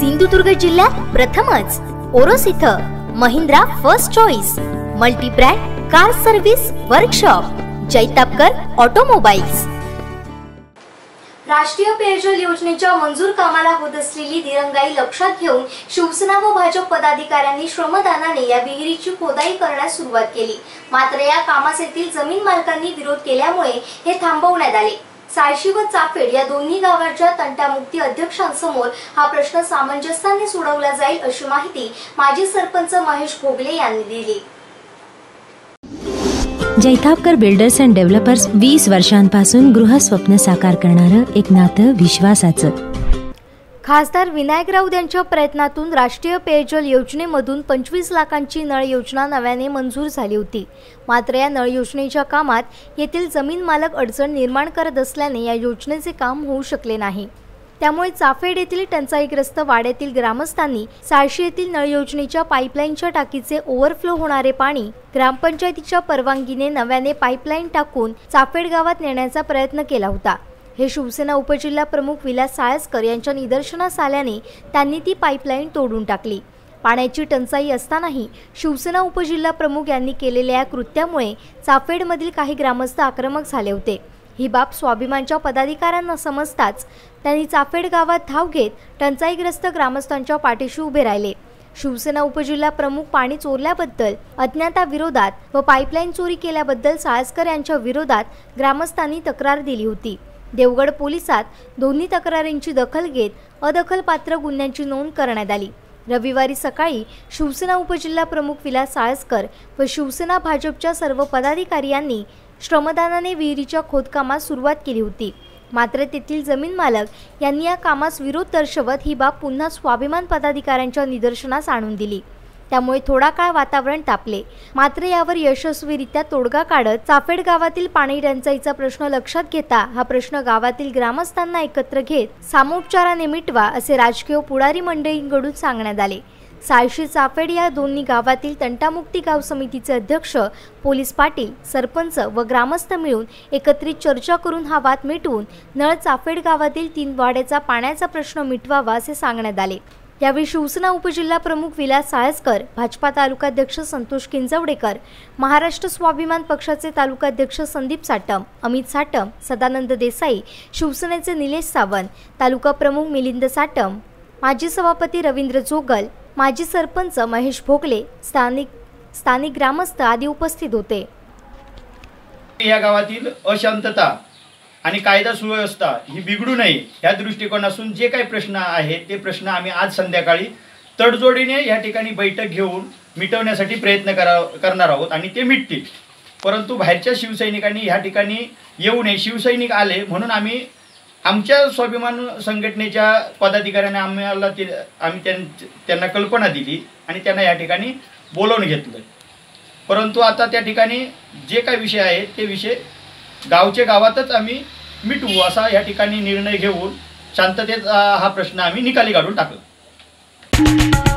सिंधुदुर्ग जिल्ह्यात प्रथमच. ओरोस इथं Mahindra first choice multibrand car service workshop Jaitapkar automobiles राष्ट्रीय पेयजल योजनेच्या मंजूर कामाला होत असलेली दिरंगाई लक्षात घेऊन शिवसेना व भाजप पदाधिकाऱ्यांनी श्रमदानाने या विहिरीची खोदाई करण्यास सुरुवात केली. मात्र या कामास येथील जमीन मालकांनी विरोध केल्यामुळे हे थांबवण्यात आले. सायशी व चाफेड या दोन्ही गावाच्या तंटामुक्ती अध्यक्षांसमोर हा प्रश्न सामंजस्याने सोडवला जाईल अशी माहिती माजी सरपंच महेश भोगले यांनी दिली. जैतापकर बिल्डर्स अँड डेव्हलपर्स वीस वर्षांपासून गृहस्वप्न साकार करणारं एक नातं विश्वासाचं. खासदार विनायक राऊत यांच्या प्रयत्नातून राष्ट्रीय पेयजल योजनेमधून पंचवीस लाखांची नळ योजना नव्याने मंजूर झाली होती. मात्र या नळ योजनेच्या कामात येथील जमीन मालक अडचण निर्माण करत असल्याने या योजनेचे काम होऊ शकले नाही. त्यामुळे चाफेड येथील टंचाईग्रस्त वाड्यातील ग्रामस्थांनी साळशी येथील नळ योजनेच्या पाईपलाईनच्या टाकीचे ओव्हरफ्लो होणारे पाणी ग्रामपंचायतीच्या परवानगीने नव्याने पाईपलाईन टाकून चाफेड गावात नेण्याचा प्रयत्न केला होता. हे शिवसेना उपजिल्हा प्रमुख विलास साळसकर यांच्या निदर्शनास आल्याने त्यांनी ती पाईपलाईन तोडून टाकली. पाण्याची टंचाई असतानाही शिवसेना उपजिल्हा प्रमुख यांनी केलेल्या या कृत्यामुळे चाफेडमधील काही ग्रामस्थ आक्रमक झाले होते. ही बाब स्वाभिमानच्या पदाधिकाऱ्यांना समजताच त्यांनी चाफेड गावात धाव घेत टंचाईग्रस्त ग्रामस्थांच्या पाठीशी उभे राहिले. शिवसेना उपजिल्हा प्रमुख पाणी चोरल्याबद्दल अज्ञाताविरोधात व पाईपलाईन चोरी केल्याबद्दल साळसकर यांच्या विरोधात ग्रामस्थांनी तक्रार दिली होती. देवगड पोलिसात दोन्ही तक्रारींची दखल घेत अदखलपात्र गुन्ह्यांची नोंद करण्यात आली. रविवारी सकाळी शिवसेना उपजिल्हा प्रमुख विलास साळसकर व शिवसेना भाजपच्या सर्व पदाधिकारी यांनी श्रमदानाने विहिरीच्या खोदकामास सुरुवात केली होती. मात्र तेथील जमीन मालक यांनी या कामास विरोध दर्शवत ही बाब पुन्हा स्वाभिमान पदाधिकाऱ्यांच्या निदर्शनास आणून दिली. त्यामुळे थोडा काळ वातावरण तापले. मात्र यावर यशस्वीरित्या तोडगा काढत चाफेड गावातील पाणी टंचाईचा प्रश्न लक्षात घेता हा प्रश्न गावातील ग्रामस्थांना एकत्र घेत सामोपचाराने मिटवा असे राजकीय पुढारी मंडळींकडून सांगण्यात आले. साळशी चाफेड या दोन्ही गावातील तंटामुक्ती गाव समितीचे अध्यक्ष पोलीस पाटील सरपंच व ग्रामस्थ मिळून एकत्रित चर्चा करून हा वाद मिटवून नळ चाफेड गावातील तीन वाड्याचा पाण्याचा प्रश्न मिटवावा असे सांगण्यात आले. यावेळी शिवसेना उपजिल्हा प्रमुख विलास साळसकर भाजपा तालुकाध्यक्ष संतोष किंजवडेकर महाराष्ट्र स्वाभिमान पक्षाचे तालुकाध्यक्ष संदीप साटम अमित साटम सदानंद देसाई शिवसेनेचे निलेश सावंत तालुका प्रमुख मिलिंद साटम माजी सभापती रवींद्र जोगल माजी सरपंच महेश भोगले स्थानिक स्थानिक ग्रामस्थ आदी उपस्थित होते. या गावातील अशांतता आणि कायदा सुव्यवस्था ही बिघडू नये या दृष्टिकोनातून जे काही प्रश्न आहेत ते प्रश्न आम्ही आज संध्याकाळी तडजोडीने या ठिकाणी बैठक घेऊन मिटवण्यासाठी प्रयत्न करा करणार आहोत आणि ते मिटतील. परंतु बाहेरच्या शिवसैनिकांनी ह्या ठिकाणी येऊ नये. शिवसैनिक आले म्हणून आम्ही आमच्या स्वाभिमान संघटनेच्या पदाधिकाऱ्यांनी आम्हाला ते आम्ही त्यां त्यांना कल्पना दिली आणि त्यांना या ठिकाणी बोलवून घेतलं. परंतु आता त्या ठिकाणी जे काही विषय आहेत ते विषय गावचे गावातच आम्ही मिटवू असा या ठिकाणी निर्णय घेऊन शांततेचा हा प्रश्न आम्ही निकाली काढून टाकला.